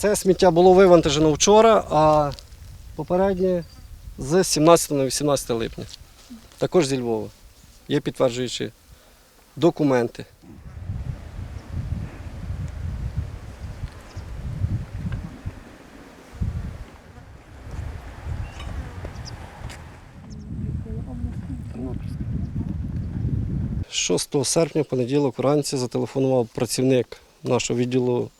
Це сміття було вивантажено вчора, а попереднє з 17 на 18 липня. Також зі Львова. Є підтверджуючі документи. – 6 серпня, понеділок, вранці зателефонував працівник нашого відділу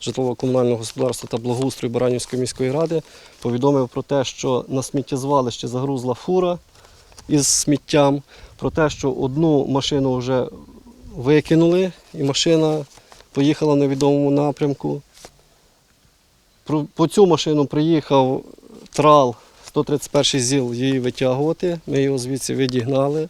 житлово-комунального господарства та благоустрою Баранівської міської ради, повідомив про те, що на сміттєзвалище загрузла фура із сміттям, про те, що одну машину вже викинули, і машина поїхала в невідомому напрямку. По цю машину приїхав трал 131 ЗІЛ її витягувати. Ми його звідси відігнали.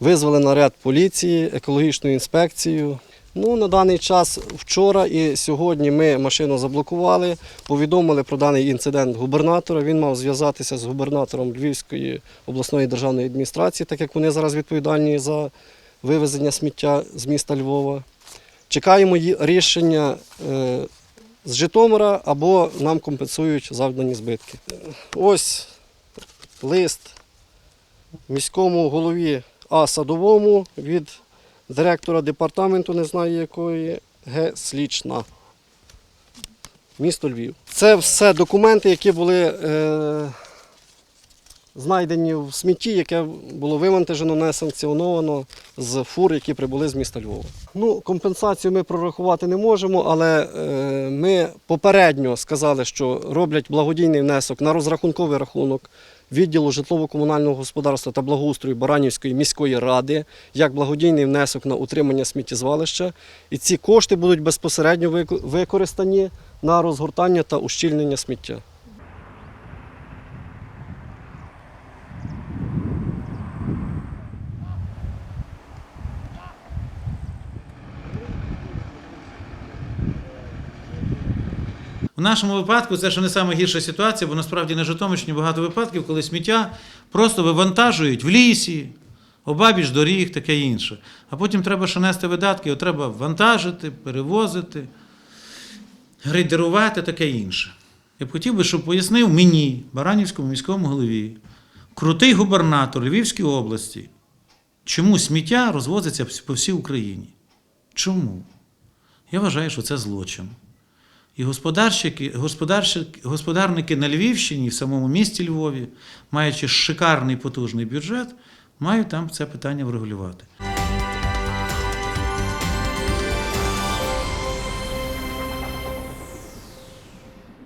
Визвали наряд поліції, екологічну інспекцію. Ну, на даний час вчора і сьогодні ми машину заблокували, повідомили про даний інцидент губернатора. Він мав зв'язатися з губернатором Львівської обласної державної адміністрації, так як вони зараз відповідальні за вивезення сміття з міста Львова. Чекаємо рішення е, з Житомира або нам компенсують завдані збитки. Ось лист міському голові А Садовому від директора департаменту, не знаю якої, Г. Слічна. Місто Львів. Це все документи, які були е, знайдені в смітті, яке було вивантажено, несанкціоновано з фур, які прибули з міста Львова. Ну, компенсацію ми прорахувати не можемо, але е, ми попередньо сказали, що роблять благодійний внесок на розрахунковий рахунок відділу житлово-комунального господарства та благоустрою Баранівської міської ради як благодійний внесок на утримання сміттєзвалища. І ці кошти будуть безпосередньо використані на розгортання та ущільнення сміття. В нашому випадку це ще не саме гірша ситуація, бо насправді на Житомирщині багато випадків, коли сміття просто вивантажують в лісі, обабіч доріг, таке інше. А потім треба ще нести видатки, його треба вантажити, перевозити, грейдерувати, таке інше. Я б хотів би, щоб пояснив мені, Баранівському міському голові, крутий губернатор Львівської області, чому сміття розвозиться по всій Україні. Чому? Я вважаю, що це злочин. І господарщики, господарники на Львівщині, в самому місті Львові, маючи шикарний потужний бюджет, мають там це питання врегулювати.